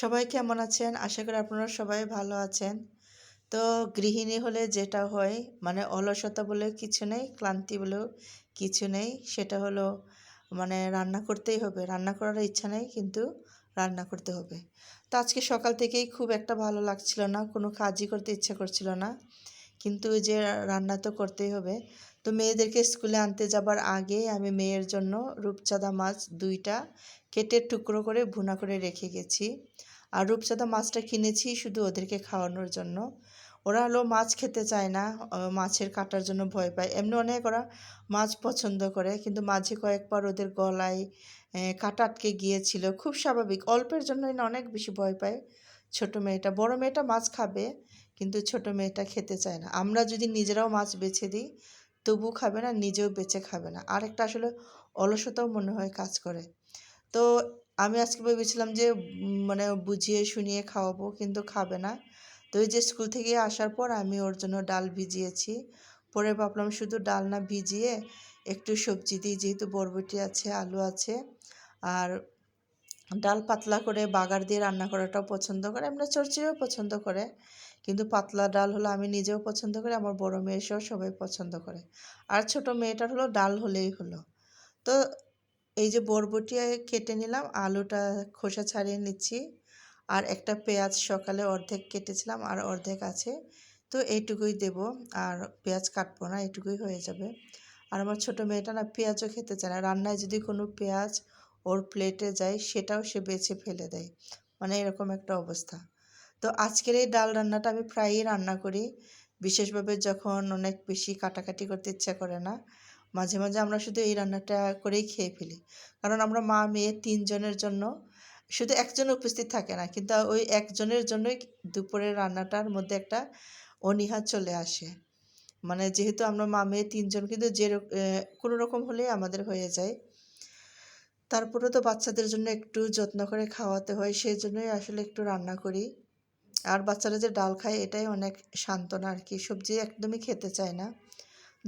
সবাই কেমন আছেন? আশা করি আপনারা সবাই ভালো আছেন। তো গৃহিণী হলে যেটা হয় মানে অলসতা বলে কিছু নেই, ক্লান্তি বলেও কিছু নেই। সেটা হলো মানে রান্না করতেই হবে। রান্না করার ইচ্ছা নেই, কিন্তু রান্না করতে হবে। তো আজকে সকাল থেকেই খুব একটা ভালো লাগছিল না, কোনো কাজই করতে ইচ্ছা করছিল না। কিন্তু যে রান্না তো করতেই হবে। তো মেয়েদেরকে স্কুলে আনতে যাবার আগে আমি মেয়ের জন্য রূপচাঁদা মাছ দুইটা কেটে টুকরো করে ভুনা করে রেখে গেছি। আর রূপচাঁদা মাছটা কিনেছি শুধু ওদেরকে খাওয়ানোর জন্য। ওরা হলো মাছ খেতে চায় না মাছের কাটার জন্য ভয় পায়। এমনি অনেক ওরা মাছ পছন্দ করে, কিন্তু মাঝে কয়েকবার ওদের গলায় কাটা আটকে গিয়েছিল। খুব স্বাভাবিক, অল্পের জন্যই না অনেক বেশি ভয় পায়। ছোট মেয়েটা, বড় মেয়েটা মাছ খাবে, কিন্তু ছোট মেয়েটা খেতে চায় না। আমরা যদি নিজেরাও মাছ বেছে দিই, তবু খাবে না, নিজেও বেছে খাবে না। আর একটা আসলে অলসতাও মনে হয় কাজ করে। তো আমি আজকে ভেবেছিলাম যে মানে বুঝিয়ে শুনিয়ে খাওয়াবো, কিন্তু খাবে না। তো ওই যে স্কুল থেকে আসার পর আমি ওর জন্য ডাল ভিজিয়েছি। পরে ভাবলাম শুধু ডাল না, ভিজিয়ে একটু সবজি দিই, যেহেতু বরবটি আছে, আলু আছে। আর ডাল পাতলা করে বাগার দিয়ে রান্না করাটাও পছন্দ করে, এমনি চরচিও পছন্দ করে। কিন্তু পাতলা ডাল হলো আমি নিজেও পছন্দ করি, আমার বড় মেয়ে সবাই পছন্দ করে। আর ছোট মেয়েটার হলো, ডাল হলেই হলো। তো এই যে বরবটি কেটে নিলাম, আলুটা খোসা ছাড়িয়ে নিচ্ছি। আর একটা পেঁয়াজ সকালে অর্ধেক কেটেছিলাম, আর অর্ধেক আছে। তো এইটুকুই দেব, আর পেঁয়াজ কাটবো না, এইটুকুই হয়ে যাবে। আর আমার ছোটো মেয়েটা না পেঁয়াজও খেতে চায় না। রান্নায় যদি কোনো পেঁয়াজ ওর প্লেটে যায়, সেটাও সে বেছে ফেলে দেয়। মানে এরকম একটা অবস্থা। তো আজকের এই ডাল রান্নাটা আমি প্রায়ই রান্না করি। বিশেষভাবে যখন অনেক বেশি কাটাকাটি করতে ইচ্ছা করে না মাঝে মাঝে আমরা শুধু এই রান্নাটা করেই খেয়ে ফেলি। কারণ আমরা মা, মেয়ে তিনজনের জন্য শুধু একজন উপস্থিত থাকে না, কিন্তু ওই একজনের জন্যই দুপুরের রান্নাটার মধ্যে একটা অনীহা চলে আসে। মানে যেহেতু আমরা মা, মেয়ে তিনজন, কিন্তু যে কোনো রকম হলেই আমাদের হয়ে যায়। তারপরে তো বাচ্চাদের জন্য একটু যত্ন করে খাওয়াতে হয় সেই জন্যই আসলে একটু রান্না করি। আর বাচ্চারা যে ডাল খায়, এটাই অনেক সান্ত্বনা আর কি, সবজি একদমই খেতে চায় না।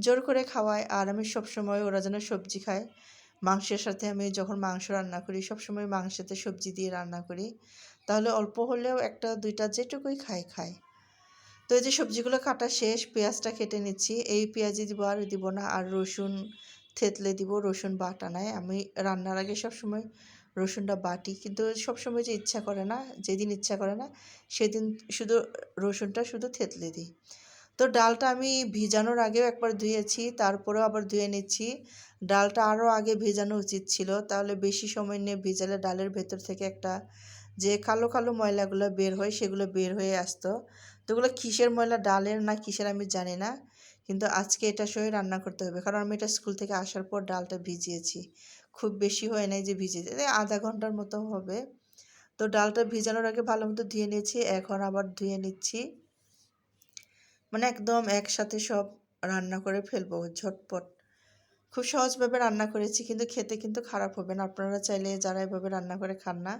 জোর করে খাওয়াই আর আমি সবসময় ওরা যেন সবজি খায়। মাংসের সাথে আমি যখন মাংস রান্না করি, সবসময় মাংসেতে সবজি দিয়ে রান্না করি। তাহলে অল্প হলেও একটা, দুইটা যেটুকুই খায় খায়। তো এই যে সবজিগুলো কাটা শেষ, পেঁয়াজটা কেটে নিচ্ছি। এই পেঁয়াজই দিব আর দিব না, আর রসুন থেতলে দিব, রসুন বাটা নাই। আমি রান্নার আগে সবসময় রসুনটা বাটি, কিন্তু সবসময় যে ইচ্ছা করে না, যেদিন ইচ্ছা করে না, সেদিন শুধু রসুনটা শুধু থেতলে দিই। তো ডালটা আমি ভিজানোর আগেও একবার ধুয়েছি, তারপরেও আবার ধুয়ে নিচ্ছি। ডালটা আরও আগে ভেজানো উচিত ছিল, তাহলে বেশি সময় নিয়ে ভেজালে ডালের ভেতর থেকে একটা যে কালো কালো ময়লাগুলো বের হয়, সেগুলো বের হয়ে আসতো। তো ওগুলো কিসের ময়লা, ডালের না কিসের আমি জানি না, কিন্তু আজকে এটা সহ রান্না করতে হবে, কারণ আমি এটা স্কুল থেকে আসার পর ডালটা ভিজিয়েছি। খুব বেশি হয় নাই যে ভিজিয়েছি আধা ঘণ্টার মতো হবে। তো ডালটা ভিজানোর আগে ভালো মতো ধুয়ে নিয়েছি, এখন আবার ধুয়ে নিচ্ছি। মানে একদম একসাথে সব রান্না করে ফেলব ঝটপট। খুব সহজভাবে রান্না করেছি, কিন্তু খেতে কিন্তু খারাপ হবে না। আপনারা চাইলে যারা এভাবে রান্না করে খান না,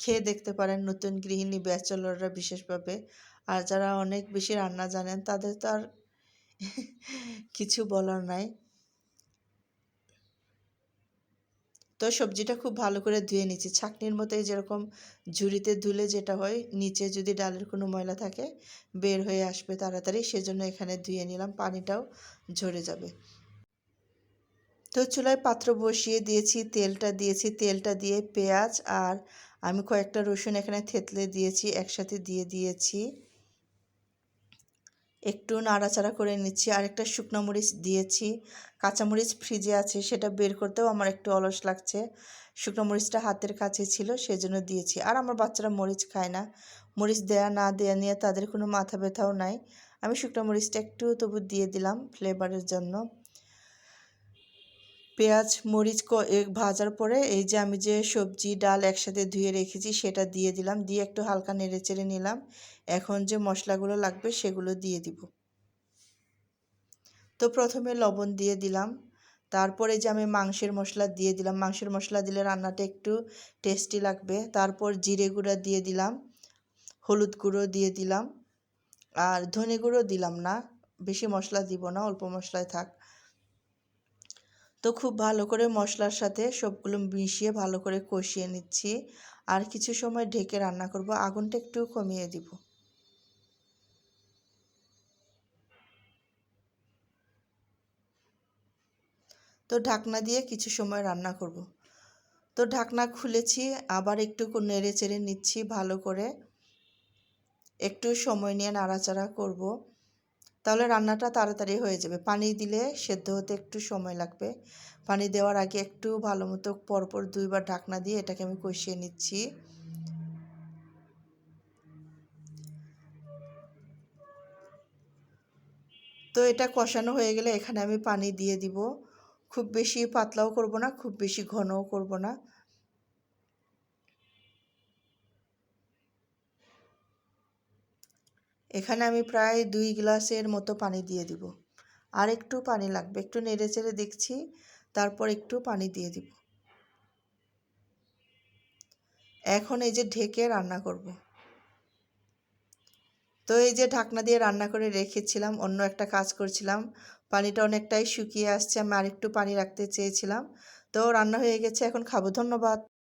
খেয়ে দেখতে পারেন নতুন গৃহিণী ব্যাচেলররা বিশেষভাবে। আর যারা অনেক বেশি রান্না জানেন, তাদের তো আর কিছু বলার নাই। তো সবজিটা খুব ভালো করে ধুয়ে নিচ্ছি। ছাকনির মতোই যেরকম ঝুড়িতে ধুলে যেটা হয়, নিচে যদি ডালের কোনো ময়লা থাকে, বের হয়ে আসবে তাড়াতাড়ি, সেজন্য এখানে ধুয়ে নিলাম, পানিটাও ঝরে যাবে। তো চুলায় পাত্র বসিয়ে দিয়েছি, তেলটা দিয়েছি, তেলটা দিয়ে পেঁয়াজ আর আমি কয়েকটা রসুন এখানে থেতলে দিয়েছি, একসাথে দিয়ে দিয়েছি। একটু নাড়াচাড়া করে নিচ্ছি। আর একটা শুকনো মরিচ দিয়েছি। কাঁচামরিচ ফ্রিজে আছে, সেটা বের করতেও আমার একটু অলস লাগছে। শুকনো মরিচটা হাতের কাছে ছিল, সেজন্য দিয়েছি। আর আমার বাচ্চারা মরিচ খায় না। মরিচ দেয়া না দেয়া নিয়ে তাদের কোনো মাথা ব্যথাও নাই। আমি শুকনো মরিচটা একটু তবু দিয়ে দিলাম ফ্লেভারের জন্য। পেঁয়াজ, মরিচ ভাজার পরে এই যে আমি যে সবজি, ডাল একসাথে ধুয়ে রেখেছি সেটা দিয়ে দিলাম। দিয়ে একটু হালকা নেড়ে চেড়ে নিলাম। এখন যে মশলাগুলো লাগবে সেগুলো দিয়ে দিব। তো প্রথমে লবণ দিয়ে দিলাম। তারপরে যে আমি মাংসের মশলা দিয়ে দিলাম, মাংসের মশলা দিলে রান্নাটা একটু টেস্টি লাগবে। তারপর জিরে গুঁড়া দিয়ে দিলাম, হলুদ গুঁড়ো দিয়ে দিলাম। আর ধনে গুঁড়ো দিলাম না, বেশি মশলা দিব না, অল্প মশলায় থাক। তো খুব ভালো করে মশলার সাথে সবগুলো মিশিয়ে ভালো করে কষিয়ে নিচ্ছি। আর কিছু সময় ঢেকে রান্না করব, আগুনটা একটু কমিয়ে দিব। তো ঢাকনা দিয়ে কিছু সময় রান্না করব। তো ঢাকনা খুলেছি, আবার একটু নেড়ে চেড়ে নিচ্ছি ভালো করে। একটু সময় নিয়ে নাড়াচাড়া করব। তাহলে রান্নাটা তাড়াতাড়ি হয়ে যাবে। পানি দিলে সেদ্ধ হতে একটু সময় লাগবে। পানি দেওয়ার আগে একটু ভালো মতো পরপর দুইবার ঢাকনা দিয়ে এটাকে আমি কষিয়ে নিচ্ছি। তো এটা কষানো হয়ে গেলে এখানে আমি পানি দিয়ে দিব। খুব বেশি পাতলাও করব না, খুব বেশি ঘনও করব না। এখানে আমি প্রায় দুই গ্লাসের মতো পানি দিয়ে দিব। আর একটু পানি লাগবে। একটু নেড়ে চেড়ে দেখছি, তারপর একটু পানি দিয়ে দিব। এখন এই যে ঢেকে রান্না করব। তো এই যে ঢাকনা দিয়ে রান্না করে রেখেছিলাম, অন্য একটা কাজ করছিলাম। পানিটা অনেকটাই শুকিয়ে আসছে, আমি আরেকটু পানি রাখতে চেয়েছিলাম। তো রান্না হয়ে গেছে, এখন খাব। ধন্যবাদ।